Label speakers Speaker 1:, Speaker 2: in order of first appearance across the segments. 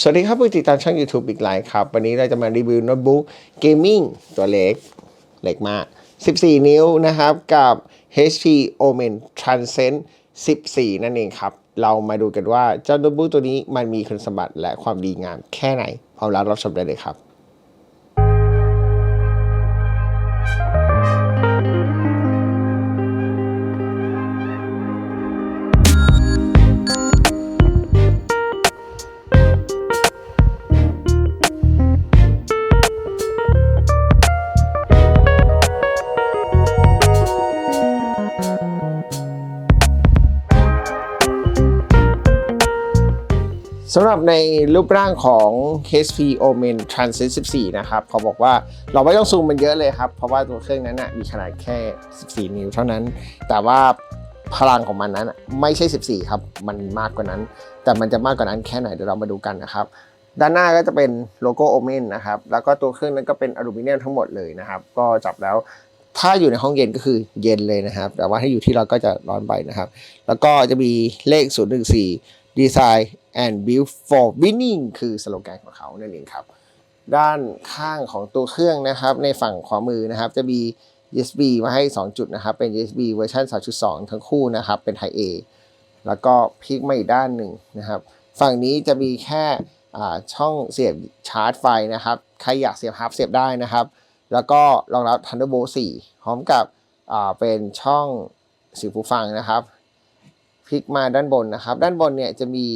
Speaker 1: สวัสดีครับผู้ติดตามช่อง YouTube อีกหลายครับ วันนี้เราจะมารีวิวโน้ตบุ๊กเกมมิ่งตัวเล็ก เล็กมาก 14 นิ้วนะครับ กับ HP Omen Transcend 14 นั่นเองครับ เรามาดูกันว่าเจ้าโน้ตบุ๊กตัวนี้มันมีคุณสมบัติและความดีงามแค่ไหนพร้อมแล้วรับชมได้เลยครับ สำหรับในรูปร่างของ HP Omen Transcend 14 นะครับ เขาบอกว่าเราไม่ต้องซูมมันเยอะเลยครับ เพราะว่าตัวเครื่องนั้นนะมีขนาดแค่ 14 นิ้วเท่านั้น แต่ว่าพลังของมันนั้นไม่ใช่ 14 ครับ มันมากกว่านั้น แต่มันจะมากกว่านั้นแค่ไหนเดี๋ยวเรามาดูกันนะครับ ด้านหน้าก็จะเป็นโลโก้ Omen นะครับ แล้วก็ตัวเครื่องนั้นก็เป็นอลูมิเนียมทั้งหมดเลยนะครับ ก็จับแล้วถ้าอยู่ในห้องเย็นก็คือเย็นเลยนะครับ แต่ว่าถ้าอยู่ที่เราก็จะร้อนไปนะครับ แล้วก็จะมีเลข 014 Design and Build for Winning คือสโลแกนของเขานั่นเองครับ ด้านข้างของตัวเครื่องนะครับ ในฝั่งขวามือนะครับ จะมี USB มาให้ 2 จุดนะครับ เป็น USB เวอร์ชัน3.2 ทั้งคู่นะครับ เป็น Type A แล้วก็พลิกมาอีกด้านหนึ่งนะครับ ฝั่งนี้จะมีแค่ช่องเสียบชาร์จไฟนะครับ ใครอยากเสียบฮับเสียบได้นะครับ แล้วก็รองรับ Thunderbolt 4 พร้อมกับเป็นช่องสียงหูฟังนะครับ พลิกมาด้านบนนะครับ ด้านบนเนี่ยจะมี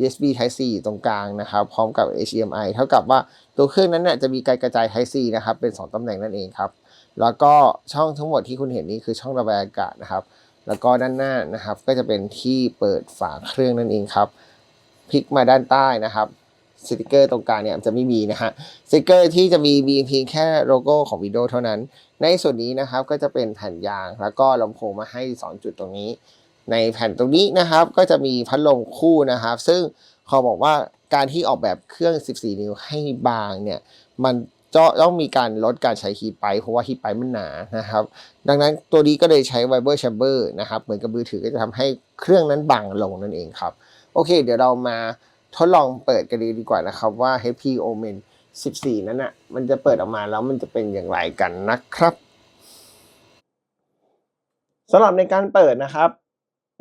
Speaker 1: USB Type C ตรงกลางนะครับ พร้อมกับ HDMI เท่ากับว่าตัวเครื่องนั้นเนี่ยจะมีการกระจาย Type C นะครับ เป็น 2ตำแหน่งนั่นเองครับ แล้วก็ช่องทั้งหมดที่คุณเห็นนี่คือช่องระบายอากาศนะครับ แล้วก็ด้านหน้านะครับ ก็จะเป็นที่เปิดฝาเครื่องนั่นเองครับพลิกมาด้านใต้นะครับสติกเกอร์ตรงกลางเนี่ยจะไม่มีนะฮะสติกเกอร์ที่จะมีมีเพียงแค่โลโก้ของ Windows เท่านั้น ในส่วนนี้นะครับก็จะเป็นแผ่นยางแล้วก็ลำโพงมาให้ 2 จุดตรงนี้ ในแผ่นตรงนี้นะครับ ก็จะมีพัดลมคู่นะครับ ซึ่งเขาบอกว่าการที่ออกแบบเครื่อง 14 นิ้วให้บางเนี่ยมันจะต้องมีการลดการใช้ฮีไปเพราะว่าฮีไปมันหนานะครับ ดังนั้นตัวนี้ก็เลยใช้ไวเบอร์แชมเบอร์นะครับเหมือนกับมือถือก็จะทำให้เครื่องนั้นบางลงนั่นเองครับ โอเค เดี๋ยวเรามาทดลองเปิดกันดีดีกว่านะครับว่า HP Omen 14 นั้นอะมันจะเปิดออกมาแล้วมันจะเป็นอย่างไรกันนะครับสำหรับในการเปิดนะครับ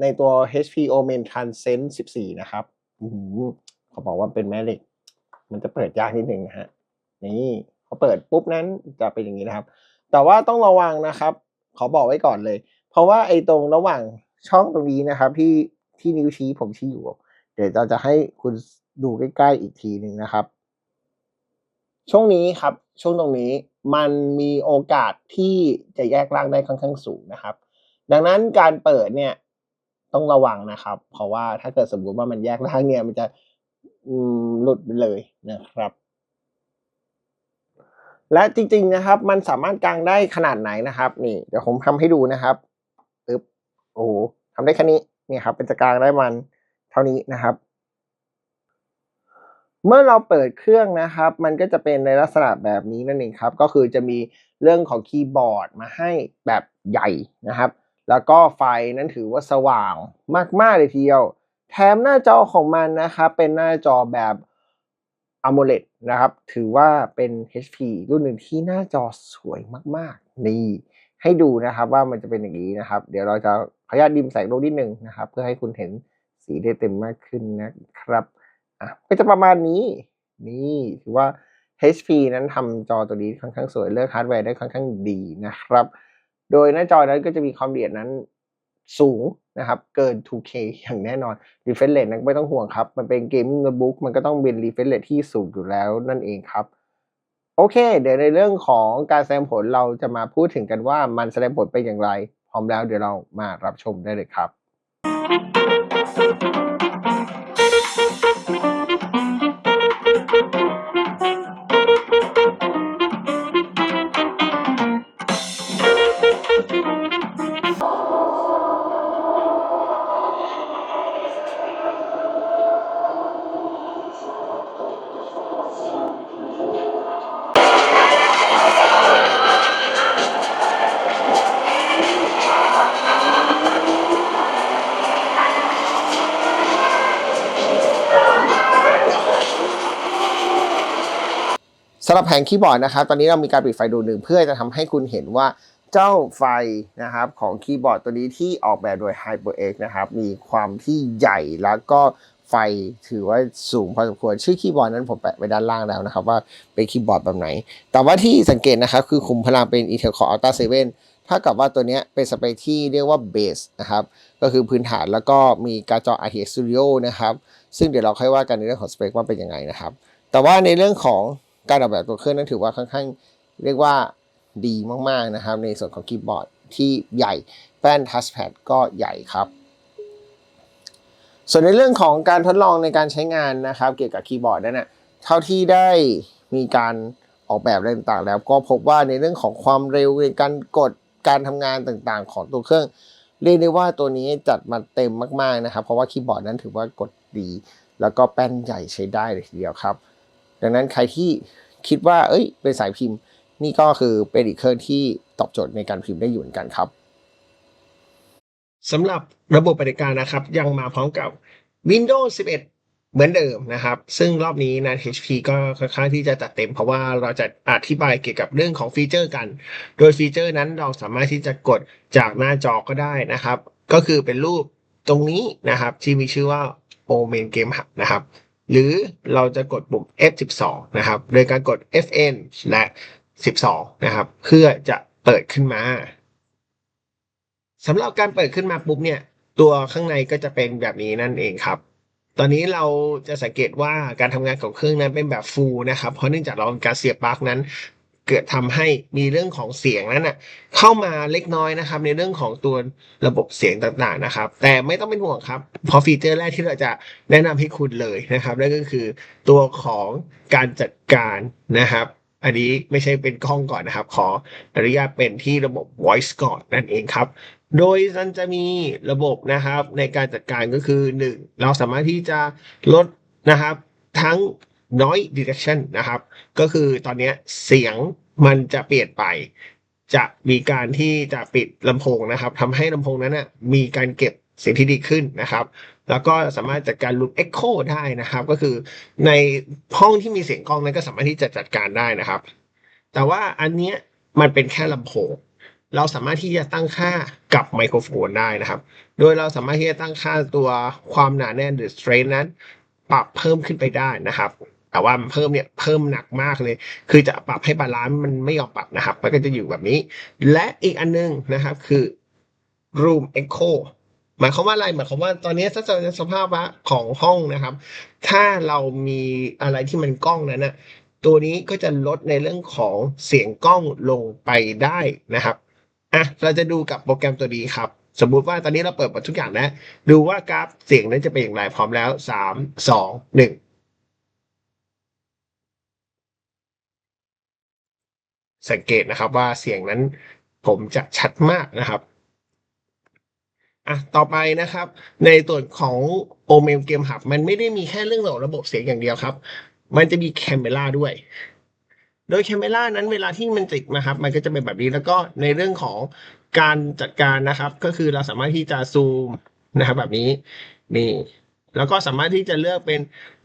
Speaker 1: ในตัว HP Omen Transcend 14 นะครับอื้อหือเขาบอกว่าเป็นแม่เหล็ก มันจะเปิดยากนิดนึงนะฮะ นี่พอเปิดปุ๊บนั้นจะเป็นอย่างนี้นะครับ แต่ว่าต้องระวังนะครับ ขอบอกไว้ก่อนเลย เพราะว่าไอ้ตรงระหว่างช่องตรงนี้นะครับ ที่ที่นิ้วชี้ผมชี้อยู่ เดี๋ยวเราจะให้คุณดูใกล้ๆอีกทีหนึ่งนะครับ ช่วงนี้ครับ ช่วงตรงนี้มันมีโอกาสที่จะแยกร่างได้ค่อนข้างสูงนะครับ ดังนั้นการเปิดเนี่ย ต้องระวังนะครับ เพราะว่าถ้าเกิดสมมติว่ามันแยกร่างเนี่ยมันจะอืหลุดไปเลยนะครับ และจริงๆนะครับ มันสามารถกางได้ขนาดไหนนะครับ นี่เดี๋ยวผมทำให้ดูนะครับปึ๊บโอ้โหทำได้แค่นี้เนี่ยครับ เป็นจะกางได้มันเท่านี้นะครับ เมื่อเราเปิดเครื่องนะครับ มันก็จะเป็นในลักษณะแบบนี้นั่นเองครับ ก็คือจะมีเรื่องของคีย์บอร์ดมาให้แบบใหญ่นะครับ แล้วก็ไฟนั้นถือว่าสว่างมากๆเลยทีเดียว แถมหน้าจอของมันนะครับเป็นหน้าจอแบบ AMOLED นะครับ ถือว่าเป็น HP รุ่นหนึ่งที่หน้าจอสวยมากๆ นี่ให้ดูนะครับว่ามันจะเป็นอย่างนี้นะครับ เดี๋ยวเราจะขออนุญาตดิมแสงลงนิดนึงนะครับ เพื่อให้คุณเห็นสีได้เต็มมากขึ้นนะครับอะก็จะประมาณนี้ นี่ถือว่า HP นั้นทำจอตัวนี้ค่อนข้างสวยเลือกฮาร์ดแวร์ได้ค่อนข้างดีนะครับ โดยหน้าจอนั้นก็จะมีความละเอียดนั้นสูงนะครับเกิน 2K อย่างแน่นอน refresh rate นั้นไม่ต้องห่วงครับ มันเป็น gaming notebook มันก็ต้องเป็น refresh rate ที่สูงอยู่แล้วนั่นเองครับ โอเค เดี๋ยวในเรื่องของการแสดงผลเราจะมาพูดถึงกันว่ามันแสดงผลเป็นอย่างไร พร้อมแล้วเดี๋ยวเรามารับชมได้เลยครับ สำหรับแผงคีย์บอร์ดนะครับ ตอนนี้เรามีการปิดไฟดูหนึ่งเพื่อจะทำให้คุณเห็นว่าเจ้าไฟนะครับของคีย์บอร์ดตัวนี้ที่ออกแบบโดย HyperX นะครับมีความที่ใหญ่แล้วก็ไฟถือว่าสูงพอสมควร ชื่อคีย์บอร์ดนั้นผมแปะไว้ด้านล่างแล้วนะครับ ว่าเป็นคีย์บอร์ดแบบไหน แต่ว่าที่สังเกตนะครับ คือคุมพลังเป็น Intel Core Ultra 7ถ้ากับว่าตัวนี้เป็นสเปคที่เรียกว่า Base นะครับ ก็คือพื้นฐานแล้วก็มีการ์ดจอ RTX Studio นะครับ ซึ่งเดี๋ยวเราค่อยว่ากันในเรื่องของสเปคว่าเป็นยังไงนะครับ แต่ว่าในเรื่องของ การออกแบบตัวเครื่องนั้นถือว่าค่อนข้างเรียกว่าดีมากๆนะครับ ในส่วนของคีย์บอร์ดที่ใหญ่แป้นทัชแพดก็ใหญ่ครับส่วนในเรื่องของการทดลองในการใช้งานนะครับ เกี่ยวกับคีย์บอร์ดนั้นนะเท่าที่ได้มีการออกแบบอะไรต่างๆ แล้วก็พบว่าในเรื่องของความเร็วในการกดการทำงานต่างๆ ของตัวเครื่อง เรียกได้ว่าตัวนี้จัดมาเต็มมากๆนะครับ เพราะว่าคีย์บอร์ดนั้นถือว่ากดดี แล้วก็แป้นใหญ่ใช้ได้เลยทีเดียวครับ ดังนั้นใครที่คิดว่า เอ้ย เป็นสายพิมพ์ นี่ก็คือเป็นอีกเครื่องที่ตอบโจทย์ในการพิมพ์ได้อยู่เหมือนกันครับสำหรับระบบปฏิการนะครับ ยังมาพร้อมกับ Windows 11เหมือนเดิมนะครับ ซึ่งรอบนี้นะ HP ก็ค่อนข้างที่จะจัดเต็ม เพราะว่าเราจะอธิบายเกี่ยวกับเรื่องของฟีเจอร์กัน โดยฟีเจอร์นั้นเราสามารถที่จะกดจากหน้าจอก็ได้นะครับ ก็คือเป็นรูปตรงนี้นะครับ ที่มีชื่อว่า Omen Game Hub นะครับ หรือเราจะกดปุ่ม F12 นะครับ โดยการกด Fn และ 12 นะครับ เพื่อจะเปิดขึ้นมาสำหรับการเปิดขึ้นมาปุ๊บเนี่ย ตัวข้างในก็จะเป็นแบบนี้นั่นเองครับ ตอนนี้เราจะสังเกตว่าการทำงานของเครื่องนั้นเป็นแบบฟูลนะครับ เพราะเนื่องจากเราการเสียบปลั๊กนั้น เกิดทำให้มีเรื่องของเสียงนั้นนะเข้ามาเล็กน้อยนะครับ ในเรื่องของตัวระบบเสียงต่างๆนะครับ แต่ไม่ต้องเป็นห่วงครับเพราะฟีเจอร์แรกที่เราจะแนะนำให้คุณเลยนะครับนั่นก็คือตัวของการจัดการนะครับ อันนี้ไม่ใช่เป็นกล้องก่อนนะครับ ขออนุญาตเป็นที่ระบบ voice ก่อนนั่นเองครับ โดยมันจะมีระบบนะครับในการจัดการก็คือ 1 เราสามารถที่จะลดนะครับทั้ง noise detection นะครับ ก็คือตอนนี้เสียงมันจะเปลี่ยนไป จะมีการที่จะปิดลำโพงนะครับทำให้ลำโพงนั้นนะมีการเก็บเสียงที่ดีขึ้นนะครับ แล้วก็สามารถจัดการ loop echo ได้นะครับ ก็คือในห้องที่มีเสียงกล้องนั้นก็สามารถที่จะจัดการได้นะครับ แต่ว่าอันเนี้ยมันเป็นแค่ลำโพง เราสามารถที่จะตั้งค่ากับไมโครโฟนได้นะครับ โดยเราสามารถที่จะตั้งค่าตัวความหนาแน่นหรือ strength นั้น ปรับเพิ่มขึ้นไปได้นะครับ แต่ว่าเพิ่มเนี่ยเพิ่มหนักมากเลย คือจะปรับให้บาลานซ์มันไม่ยอมปรับนะครับ มันก็จะอยู่แบบนี้ และอีกอันนึงนะครับคือ room echo หมายความว่าอะไรหมายความว่าตอนนี้ถ้าจะสภาพะของห้องนะครับ ถ้าเรามีอะไรที่มันกล้องนั้นนะตัวนี้ก็จะลดในเรื่องของเสียงกล้องลงไปได้นะครับอะเราจะดูกับโปรแกรมตัวนี้ครับ สมมุติว่าตอนนี้เราเปิดหมดทุกอย่างแล้วดูว่ากราฟเสียงนั้นจะเป็นอย่างไรพร้อมแล้วสาม สังเกตนะครับว่าเสียงนั้นผมจะชัดมากนะครับอะต่อไปนะครับ ในตัวของ o m e m Game Hub มันไม่ได้มีแค่เรื่องของระบบเสียงอย่างเดียวครับ มันจะมีแคมเมราด้วย โดยแคมเมรานั้นเวลาที่มันติดนะครับ มันก็จะเป็นแบบนี้แล้วก็ในเรื่องของการจัดการนะครับ ก็คือเราสามารถที่จะซูมนะครับแบบนี้นี่แล้วก็สามารถที่จะเลือกเป็น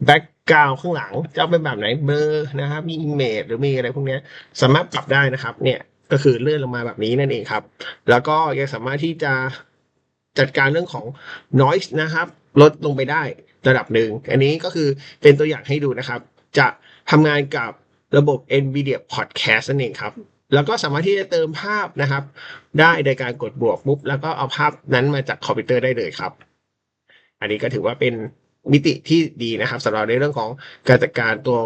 Speaker 1: แบ็ กาวข้างหลังจะเอาเป็นแบบไหนเบอร์นะครับ มีอิมเมจหรือมีอะไรพวกนี้สามารถปรับได้นะครับ เนี่ยก็คือเลื่อนลงมาแบบนี้นั่นเองครับ แล้วก็ยังสามารถที่จะจัดการเรื่องของ noise นะครับ ลดลงไปได้ระดับหนึ่ง อันนี้ก็คือเป็นตัวอย่างให้ดูนะครับ จะทำงานกับระบบ NVIDIA Podcast นั่นเองครับแล้วก็สามารถที่จะเติมภาพนะครับ ได้โดยการกดบวกปุ๊บแล้วก็เอาภาพนั้นมาจากคอมพิวเตอร์ได้เลยครับ อันนี้ก็ถือว่าเป็น มิติที่ดีนะครับสำหรับในเรื่องของการจัดการตัว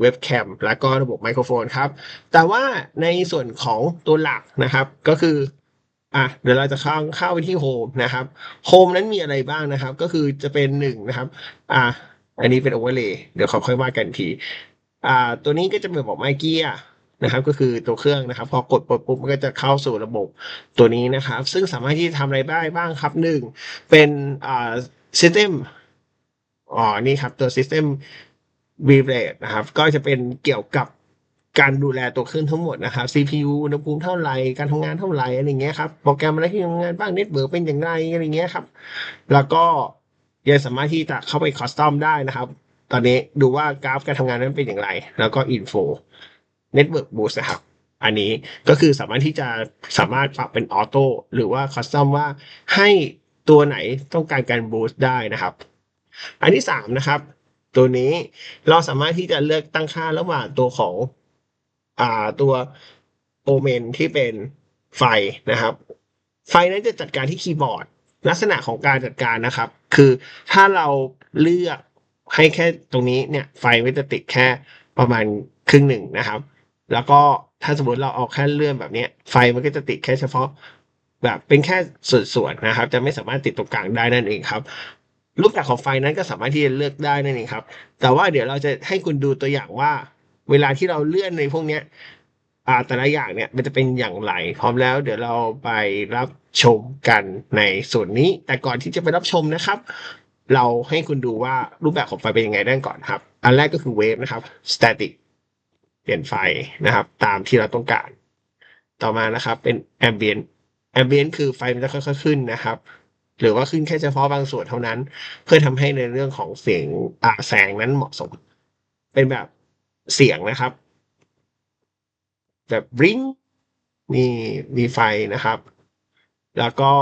Speaker 1: เว็บแคมและก็ระบบไมโครโฟนครับ แต่ว่าในส่วนของตัวหลักนะครับก็คืออะเดี๋ยวเราจะเข้าเข้าไปที่โฮมนะครับโฮมนั้นมีอะไรบ้างนะครับ ก็คือจะเป็นหนึ่งนะครับ อะอันนี้เป็นโอเวอร์เลย์เดี๋ยวขอค่อยว่ากันที อ่า ตัวนี้ก็จะเป็นบอกไมเกียนะครับ ก็คือตัวเครื่องนะครับ พอกดปลดปุ๊บมันก็จะเข้าสู่ระบบตัวนี้นะครับ ซึ่งสามารถที่จะทำอะไรได้บ้างครับหนึ่งเป็นอ่า system อ๋อนี่ครับตัว system v i b r a t e นะครับ ก็จะเป็นเกี่ยวกับการดูแลตัวเครื่องทั้งหมดนะครับ CPU อุณหภูมิเท่าไหร่ การทำงานเท่าไหร่อะไรเงี้ยครับ โปรแกรมอะไรที่ทำงานบ้างเน็ตเบิร์เป็นอย่างไรอะไรเงี้ยครับ แล้วก็ยังสามารถที่จะเข้าไปคอสตอมได้นะครับ
Speaker 2: ตอนนี้ดูว่ากราฟการทำงานนั้นเป็นอย่างไร แล้วก็ info network boost นะครับ อันนี้ก็คือสามารถที่จะสามารถปรับเป็นออโต้หรือว่าคัสตอมว่าให้ตัวไหนต้องการการบูสต์ได้นะครับ อันที่สามนะครับ ตัวนี้เราสามารถที่จะเลือกตั้งค่าระหว่างตัวของอ่าตัวโอเมนที่เป็นไฟนะครับ ไฟนั้นจะจัดการที่คีย์บอร์ด ลักษณะของการจัดการนะครับ คือถ้าเราเลือกให้แค่ตรงนี้เนี่ย ไฟมันจะติดแค่ประมาณครึ่งหนึ่งนะครับ แล้วก็ถ้าสมมติเราเอาแค่เลื่อนแบบนี้ไฟมันก็จะติดแค่เฉพาะ แบบเป็นแค่ส่วนๆนะครับ จะไม่สามารถติดตรงกลางได้นั่นเองครับ รูปแบบของไฟนั้นก็สามารถที่จะเลือกได้นั่นเองครับ แต่ว่าเดี๋ยวเราจะให้คุณดูตัวอย่างว่า เวลาที่เราเลื่อนในพวกเนี้ยอ่าแต่ละอย่างเนี่ยมันจะเป็นอย่างไร พร้อมแล้วเดี๋ยวเราไปรับชมกันในส่วนนี้ แต่ก่อนที่จะไปรับชมนะครับ เราให้คุณดูว่ารูปแบบของไฟเป็นยังไงด้านก่อนครับ อันแรกก็คือเวฟนะครับ static เปลี่ยนไฟนะครับ ตามที่เราต้องการ ต่อมานะครับเป็น ambient ambient คือไฟมันจะค่อยๆขึ้นนะครับ หรือว่าขึ้นแค่เฉพาะบางส่วนเท่านั้น เพื่อทำให้ในเรื่องของเสียงอแสงนั้นเหมาะสม เป็นแบบเสียงนะครับ แบบริ้งมีมีไฟนะครับ แล้วก็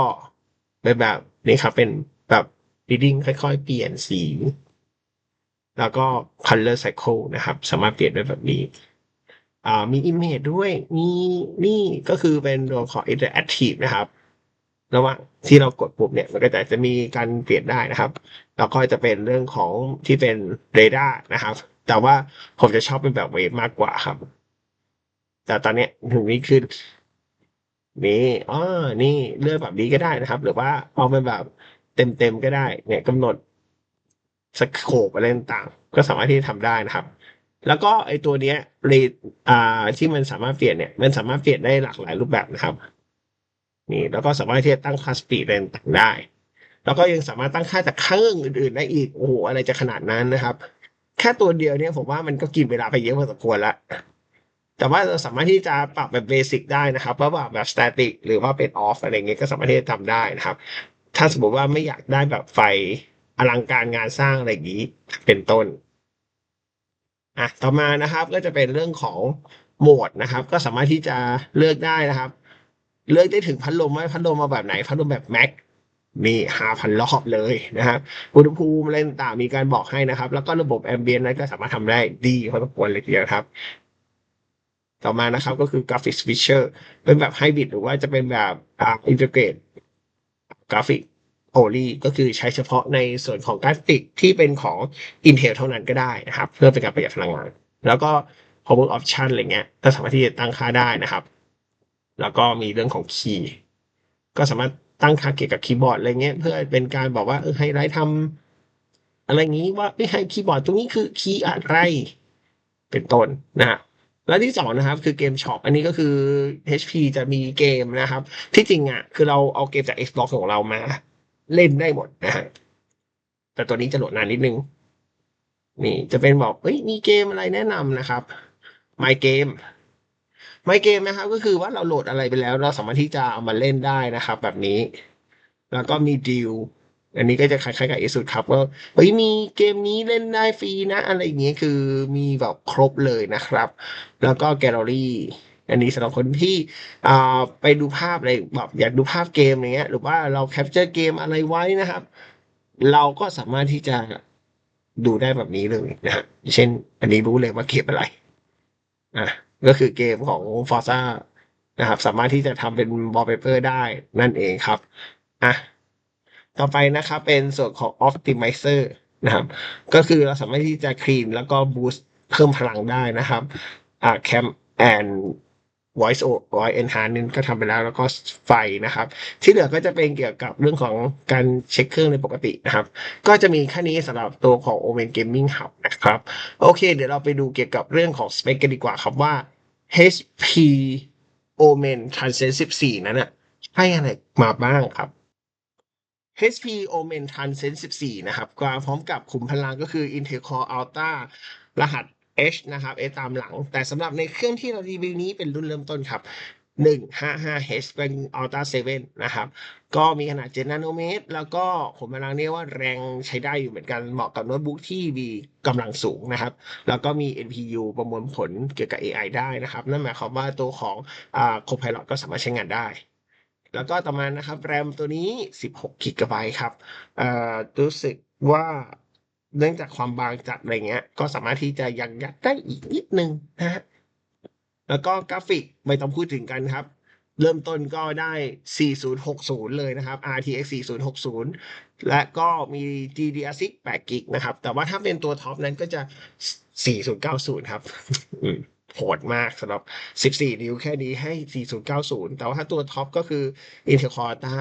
Speaker 2: เป็นแบบนี้ครับเป็นแบบ reading ค่อยๆ เปลี่ยนสี แล้วก็ color cycle นะครับ สามารถเปลี่ยนได้แบบนี้อ่ามี image ด้วย มีนี่ก็คือเป็นตัวของ interactive นะครับ ระหว่างที่เรากดปุ่มเนี่ยมันก็จะจะมีการเปลี่ยนได้นะครับแล้วก็จะเป็นเรื่องของที่เป็นเรดาร์นะครับ แต่ว่าผมจะชอบเป็นแบบเวฟมากกว่าครับ แต่ตอนเนี้ยถึงนี้คือนี่อ๋อนี่เลือกแบบนี้ก็ได้นะครับ หรือว่าเอาเป็นแบบเต็มๆก็ได้ เนี่ยกำหนดสโคปอะไรต่างๆ ก็สามารถที่จะทำได้นะครับ แล้วก็ไอตัวเนี้ยเรทอ่าที่มันสามารถเปลี่ยนเนี่ย มันสามารถเปลี่ยนได้หลากหลายรูปแบบนะครับ นี่แล้วก็สามารถที่จะตั้งค่าสปีดอะไรต่างได้ แล้วก็ยังสามารถตั้งค่าจากเครื่องอื่นๆได้อีกโอ้โหอะไรจะขนาดนั้นนะครับ แค่ตัวเดียวเนี่ยผมว่ามันก็กินเวลาไปเยอะพอสมควรละแต่ว่าเราสามารถที่จะปรับแบบเบสิกได้นะครับว่าแบบแบบสแตติกหรือว่าเป็นออฟอะไรเงี้ยก็สามารถที่จะทำได้นะครับ ถ้าสมมติว่าไม่อยากได้แบบไฟอลังการงานสร้างอะไรอย่างนี้เป็นต้นอะต่อมานะครับก็จะเป็นเรื่องของโหมดนะครับ ก็สามารถที่จะเลือกได้นะครับ เลือกได้ถึงพัดลมว่าพัดลมมาแบบไหน พัดลมแบบแม็กมีห้าพันรอบเลยนะครับอุณหภูมิอะไรต่างมีการบอกให้นะครับ แล้วก็ระบบแอมเบียนนั้นก็สามารถทำได้ดีพอสมควรเลยทีเดียวครับ ต่อมานะครับก็คือกราฟิกสวิชเชอร์เป็นแบบไฮบริดหรือว่าจะเป็นแบบอินเทอร์เกรตกราฟิกโอลีก็คือใช้เฉพาะในส่วนของกราฟิกที่เป็นของ Intel เท่านั้นก็ได้นะครับ เพื่อเป็นการประหยัดพลังงาน แล้วก็ Power Option อะไรเงี้ยก็สามารถที่จะตั้งค่าได้นะครับ แล้วก็มีเรื่องของคีย์ก็สามารถตั้งค่าเกี่ยวกับคีย์บอร์ดอะไรเงี้ยเพื่อเป็นการบอกว่าเออให้ไลท์ทำอะไรงี้ว่าเอ้ยให้คีย์บอร์ดตรงนี้คือคีย์อะไร เป็นต้นนะฮะและที่สองนะครับ คือเกมช็อปอันนี้ก็คือ HP จะมีเกมนะครับ ที่จริงอะคือเราเอาเกมจาก Xbox ของเรามา เล่นได้หมดนะฮะแต่ตัวนี้จะโหลดนานนิดนึง นี่จะเป็นบอกเฮ้ยมีเกมอะไรแนะนำนะครับ My Game My Game นะครับ ก็คือว่าเราโหลดอะไรไปแล้ว เราสามารถที่จะเอามาเล่นได้นะครับ แบบนี้ แล้วก็มีดีลอันนี้ก็จะคล้ายๆกับเอสุดครับว่าเฮ้ยมีเกมนี้เล่นได้ฟรีนะ อะไรอย่างเงี้ยคือมีแบบครบเลยนะครับ แล้วก็แกลเลอรี่อันนี้สำหรับคนที่อ่าไปดูภาพอะไรแบบอยากดูภาพเกมอย่างเงี้ย หรือว่าเราแคปเจอร์เกมอะไรไว้นะครับ เราก็สามารถที่จะดูได้แบบนี้เลยนะฮะเช่น อันนี้รู้เลยว่าเกมอะไร อะ ก็คือเกมของ Forza นะครับ สามารถที่จะทำเป็น wallpaper ได้นั่นเองครับอะต่อไปนะครับ เป็นส่วนของ optimizer นะครับ ก็คือเราสามารถที่จะ clean แล้วก็ boost เพิ่มพลังได้นะครับอ่า cam and voice o- voice enhance นี่ก็ทำไปแล้วแล้วก็ไฟนะครับ ที่เหลือก็จะเป็นเกี่ยวกับเรื่องของการเช็คเครื่องในปกตินะครับ ก็จะมีแค่นี้สำหรับตัวของ Omen Gaming Hub นะครับ โอเค เดี๋ยวเราไปดูเกี่ยวกับเรื่องของสเปคกันดีกว่าครับว่า HP Omen Transcend 14 นั้นอะให้อะไรมาบ้างครับ HP Omen Transcend 14 นะครับ ก็พร้อมกับขุมพลังก็คือ Intel Core Ultra รหัส H นะครับ H ตามหลัง แต่สำหรับในเครื่องที่เรารีวิวนี้เป็นรุ่นเริ่มต้นครับ 155H เป็น Ultra 7 นะครับ ก็มีขนาด 7 นาโนเมตร แล้วก็ขุมพลังเรียกว่าแรงใช้ได้อยู่เหมือนกัน เหมาะกับโน้ตบุ๊กที่มีกำลังสูงนะครับ แล้วก็มี NPU ประมวลผลเกี่ยวกับ AI ได้นะครับ นั่นหมายความว่าตัวของอ่า Copilot ก็สามารถใช้งานได้ แล้วก็ต่อมานะครับ แรมตัวนี้ 16กิกะไบต์ครับอ่อรู้สึกว่าเนื่องจากความบางจัดอะไรเงี้ย ก็สามารถที่จะยังยัดได้อีกนิดนึงนะฮะ แล้วก็กราฟิกไม่ต้องพูดถึงกันครับ เริ่มต้นก็ได้ 4060 เลยนะครับ RTX 4060 และก็มี GDDR6 8กิกนะครับ แต่ว่าถ้าเป็นตัวท็อปนั้นก็จะ 4090 ครับโหดมากสำหรับ 14 นิ้วแค่นี้ให้ 4090 แต่ว่าถ้าตัวท็อปก็คือ Intel Core Ultra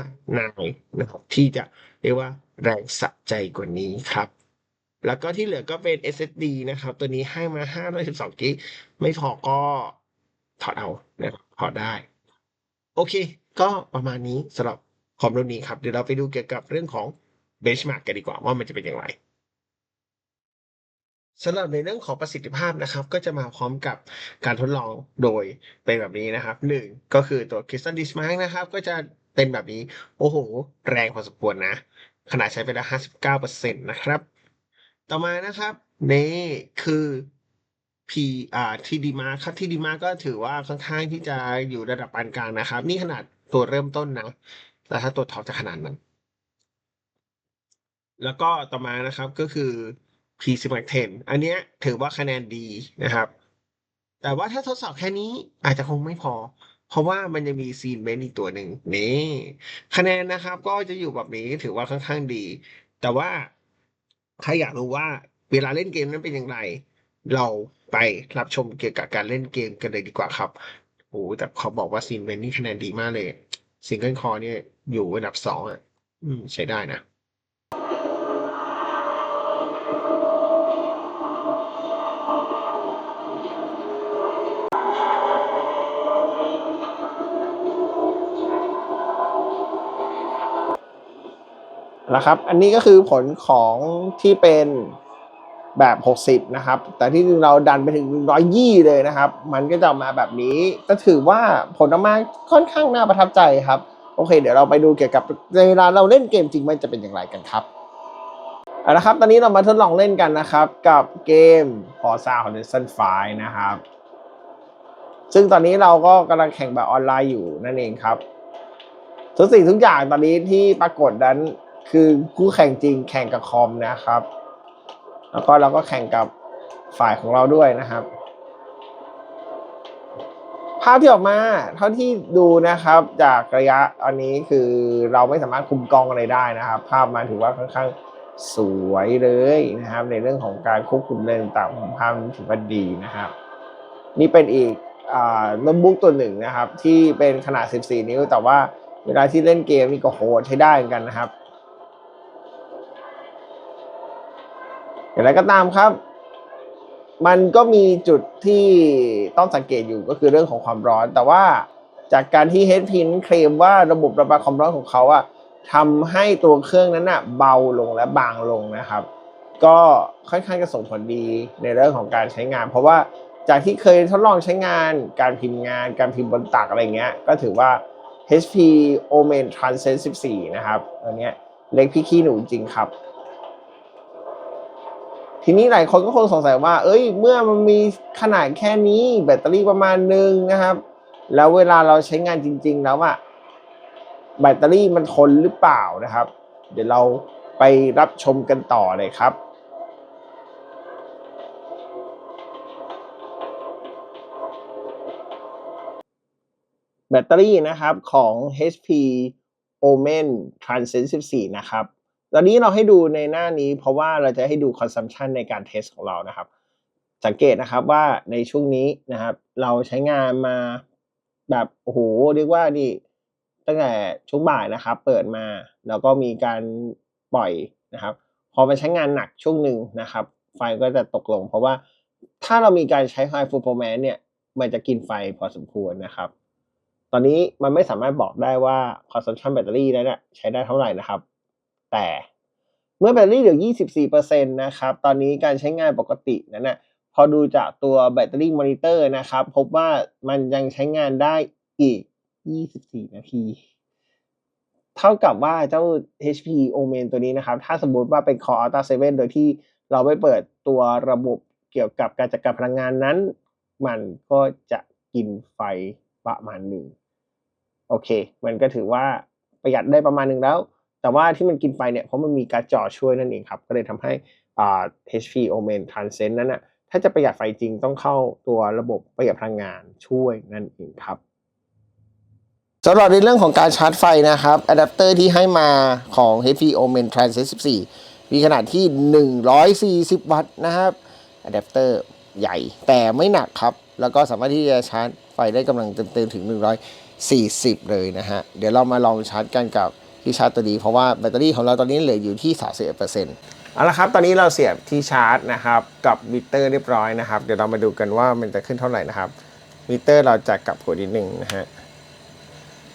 Speaker 2: 9นะครับ ที่จะเรียกว่าแรงสะใจกว่านี้ครับ แล้วก็ที่เหลือก็เป็น SSD นะครับ ตัวนี้ให้มา512กิกไม่พอก็ ถอดเอานะครับถอดได้ โอเค ก็ประมาณนี้สำหรับคอมรุ่นนี้ครับ เดี๋ยวเราไปดูเกี่ยวกับเรื่องของ benchmark กันดีกว่าว่ามันจะเป็นอย่างไรสำหรับในเรื่องของประสิทธิภาพนะครับ ก็จะมาพร้อมกับการทดลองโดยเป็นแบบนี้นะครับหนึ่งก็คือตัว Crystal Benchmark นะครับ ก็จะเป็นแบบนี้ โอ้โห แรงพอสมควรนะ ขนาดใช้ไปแล้ว 59%นะครับ ต่อมานะครับ นี่คือ P อ่า TD Mark ครับ TD Mark ก็ถือว่าค่อนข้างที่จะอยู่ระดับปานกลางนะครับ นี่ขนาดตัวเริ่มต้นนะแต่ถ้าตัวท็อปจะขนาดนั้น แล้วก็ต่อมานะครับก็คือ P s m a x 10อันเนี้ยถือว่าคะแนนดีนะครับ แต่ว่าถ้าทดสอบแค่นี้อาจจะคงไม่พอ เพราะว่ามันยังมีซีนเบนอีกตัวหนึ่งนี่คะแนนนะครับ ก็จะอยู่แบบนี้ถือว่าค่อนข้างดี แต่ว่าถ้าอยากรู้ว่าเวลาเล่นเกมนั้นเป็นอย่างไร เราไปรับชมเกี่ยวกับการเล่นเกมกันเลยดีกว่าครับโอ้แต่ขอบอกว่าซีนเบนนี่คะแนนดีมากเลยซิงเกิลคอเนี่ยอยู่อันดับสองอะอืมใช้ได้นะ
Speaker 1: นะครับ อันนี้ก็คือผลของที่เป็น แบบ 60 นะครับ แต่ที่จริงเราดันไปถึง 120 เลยนะครับ มันก็จะออกมาแบบนี้ก็ถือว่าผลออกมาค่อนข้างน่าประทับใจครับ โอเค เดี๋ยวเราไปดูเกี่ยวกับเวลาเราเล่นเกมจริงมันจะเป็นอย่างไรกันครับเอาละครับ ตอนนี้เรามาทดลองเล่นกันนะครับ กับเกม Forza Horizon 5 นะครับ ซึ่งตอนนี้เราก็กำลังแข่งแบบออนไลน์อยู่นั่นเองครับ ทุกสิ่งทุกอย่างตอนนี้ที่ปรากฏนั้นคือคู่แข่งจริงแข่งกับคอมนะครับ แล้วก็เราก็แข่งกับฝ่ายของเราด้วยนะครับ ภาพที่ออกมาเท่าที่ดูนะครับจากระยะอันนี้คือเราไม่สามารถคุมกล้องอะไรได้นะครับ ภาพมันถือว่าค่อนข้างสวยเลยนะครับ ในเรื่องของการควบคุมเลนต่างของภาพถือว่าดีนะครับ นี่เป็นอีกโน้ตบุ๊กตัวหนึ่งนะครับ ที่เป็นขนาด 14 นิ้ว แต่ว่าเวลาที่เล่นเกมนี่ก็โหดใช้ได้เหมือนกันนะครับ อย่างไรก็ตามครับ มันก็มีจุดที่ต้องสังเกตอยู่ก็คือเรื่องของความร้อน แต่ว่าจากการที่ h ฮดพินเคลมว่าระบบระบายความร้อนของเขาอะทำให้ตัวเครื่องนั้นอะเบาลงและบางลงนะครับ ก็ค่อนข้างจะส่งผลดีในเรื่องของการใช้งาน เพราะว่าจากที่เคยทดลองใช้งานการพิมพ์งาน การพิมพ์บนตักอะไรเงี้ย ก็ถือว่า HP Omen Transcend 14 นะครับอันเนี้ยเล็กพี่ขี้หนูจริงครับ ทีนี้หลายคนก็คงสงสัยว่า เอ้ย เมื่อมันมีขนาดแค่นี้ แบตเตอรี่ประมาณหนึ่งนะครับ แล้วเวลาเราใช้งานจริง ๆ แล้วอะแบตเตอรี่มันทนหรือเปล่านะครับ เดี๋ยวเราไปรับชมกันต่อเลยครับแบตเตอรี่นะครับของ HP Omen Transcend 14นะครับ ตอนนี้เราให้ดูในหน้านี้ เพราะว่าเราจะให้ดู consumption ในการเทสของเรานะครับ สังเกตนะครับว่าในช่วงนี้นะครับ เราใช้งานมาแบบโอ้โหเรียกว่านี่ตั้งแต่ช่วงบ่ายนะครับ เปิดมาแล้วก็มีการปล่อยนะครับ พอไปใช้งานหนักช่วงหนึ่งนะครับ ไฟก็จะตกลง เพราะว่าถ้าเรามีการใช้ high performance เนี่ย มันจะกินไฟพอสมควรนะครับ ตอนนี้มันไม่สามารถบอกได้ว่า consumption แบตเตอรี่นั้นใช้ได้เท่าไหร่นะครับ แต่เมื่อแบตเตอรี่เหลือ 24%นะครับ ตอนนี้การใช้งานปกตินั้นนะพอดูจากตัวแบตเตอรี่มอนิเตอร์นะครับ พบว่ามันยังใช้งานได้อีก 24 นาที เท่ากับว่าเจ้า HP Omen ตัวนี้นะครับ ถ้าสมมติว่าเป็น Core Ultra 7 โดยที่เราไม่เปิดตัวระบบเกี่ยวกับการจัดการพลังงานนั้น มันก็จะกินไฟประมาณหนึ่ง โอเค มันก็ถือว่าประหยัดได้ประมาณหนึ่งแล้ว แต่ว่าที่มันกินไฟเนี่ยเพราะมันมีการ์ดจอช่วยนั่นเองครับ ก็เลยทำให้อ่า HP Omen Transcend นั้นน่ะถ้าจะประหยัดไฟจริงต้องเข้าตัวระบบประหยัดพลังงานช่วยนั่นเองครับสำหรับในเรื่องของการชาร์จไฟนะครับอะแดปเตอร์ที่ให้มาของ HP Omen Transcend 14 มีขนาดที่ 140 วัตต์นะครับอะแดปเตอร์ใหญ่แต่ไม่หนักครับ แล้วก็สามารถที่จะชาร์จไฟได้กำลังเต็มๆถึง 140 เลยนะฮะ เดี๋ยวเรามาลองชาร์จกันกับ ที่ชาร์จตัวนี้เพราะว่าแบตเตอรี่ของเราตอนนี้เหลืออยู่ที่31%เอาละครับ ตอนนี้เราเสียบที่ชาร์จนะครับกับมิเตอร์เรียบร้อยนะครับ เดี๋ยวเรามาดูกันว่ามันจะขึ้นเท่าไหร่นะครับมิเตอร์เราจะกลับหัวนิดนึงนะฮะ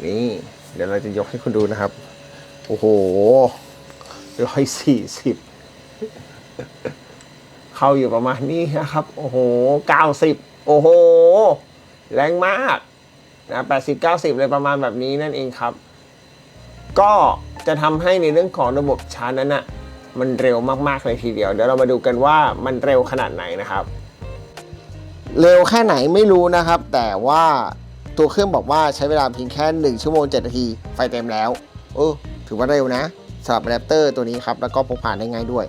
Speaker 1: นี่เดี๋ยวเราจะยกให้คุณดูนะครับ โอ้โหร้อยสี่สิบเข้าอยู่ประมาณนี้นะครับ โอ้โหเก้าสิบโอ้โห แรงมากนะแปดสิบเก้าสิบเลยประมาณแบบนี้นั่นเองครับ ก็จะทำให้ในเรื่องของระบบชาร์จนั้นอะมันเร็วมากๆเลยทีเดียว เดี๋ยวเรามาดูกันว่ามันเร็วขนาดไหนนะครับ เร็วแค่ไหนไม่รู้นะครับ แต่ว่าตัวเครื่องบอกว่าใช้เวลาเพียงแค่ 1 ชั่วโมง 7 นาที ไฟเต็มแล้วเออถือว่าเร็วนะสำหรับอะแดปเตอร์ตัวนี้ครับ แล้วก็พกพาได้ง่ายด้วย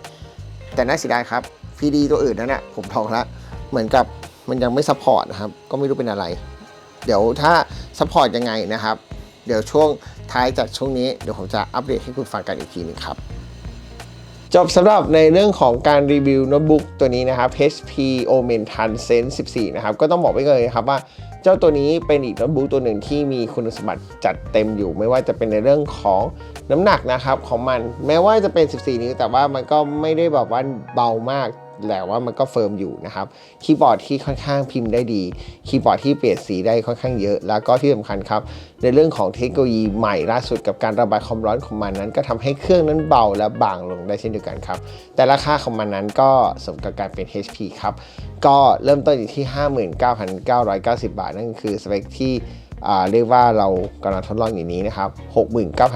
Speaker 1: แต่น่าเสียดายครับ PD ตัวอื่นนั่นแหละผมทองละเหมือนกับมันยังไม่ซัพพอร์ตนะครับ ก็ไม่รู้เป็นอะไร เดี๋ยวถ้าซัพพอร์ตยังไงนะครับ เดี๋ยวช่วง ท้ายจากช่วงนี้เดี๋ยวผมจะอัปเดตให้คุณฟังกันอีกทีหนึงครับ จบสำหรับในเรื่องของการรีวิวโน้ตบุ๊กตัวนี้นะครับ HP Omen Transcend 14 นะครับ ก็ต้องบอกไว้เลยครับว่าเจ้าตัวนี้เป็นอีกโน้ตบุ๊กตัวหนึ่งที่มีคุณสมบัติจัดเต็มอยู่ ไม่ว่าจะเป็นในเรื่องของน้ำหนักนะครับของมัน แม้ว่าจะเป็น 14 นิ้วแต่ว่ามันก็ไม่ได้แบบว่าเบามาก แต่ว่ามันก็เฟิร์มอยู่นะครับคีย์บอร์ดที่ค่อนข้างพิมพ์ได้ดี คีย์บอร์ดที่เปลี่ยนสีได้ค่อนข้างเยอะ แล้วก็ที่สำคัญครับ ในเรื่องของเทคโนโลยีใหม่ล่าสุดกับการระบายความร้อนของมันนั้น ก็ทำให้เครื่องนั้นเบาและบางลงได้เช่นเดียวกันครับ แต่ราคาของมันนั้นก็สมกับการเป็น HP ครับ ก็เริ่มต้นอยู่ที่ 59,990 บาท นั่นคือสเปคที่เรียกว่าเรากำลังทดลองอยู่นี้นะครับ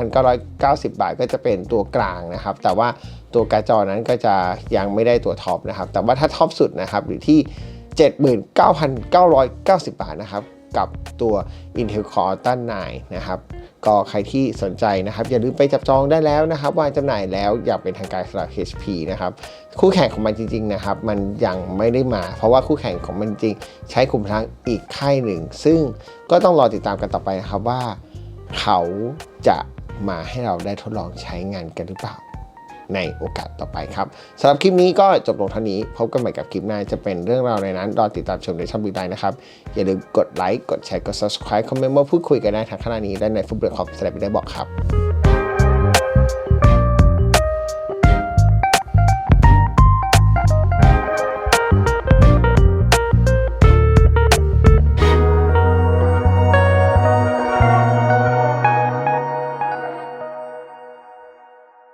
Speaker 1: 69,990 บาทก็จะเป็นตัวกลางนะครับ แต่ว่า ตัวการ์ดจอนั้นก็จะยังไม่ได้ตัวท็อปนะครับ แต่ว่าถ้าท็อปสุดนะครับอยู่ที่ 79,990 บาทนะครับกับตัว Intel Core Ultra 9นะครับก็ใครที่สนใจนะครับ อย่าลืมไปจับจองได้แล้วนะครับวางจำหน่ายแล้วอย่างเป็นทางการสำหรับ HP นะครับคู่แข่งของมันจริง ๆ นะครับ มันยังไม่ได้มา เพราะว่าคู่แข่งของมันจริง ใช้กลุ่มพลังอีกค่ายหนึ่ง ซึ่งก็ต้องรอติดตามกันต่อไปนะครับว่า เขาจะมาให้เราได้ทดลองใช้งานกันหรือเปล่า ในโอกาสต่อไปครับสำหรับคลิปนี้ก็จบลงเท่านี้ พบกันใหม่กับคลิปหน้าจะเป็นเรื่องราวในนั้น รอติดตามชมในช่องบีได้นะครับ อย่าลืมกดไลค์กดแชร์กด subscribe คอมเมนต์มาพูดคุยกันได้ทางขณะนี้และในฟุตบอลคอมสแลบได้บอกครับ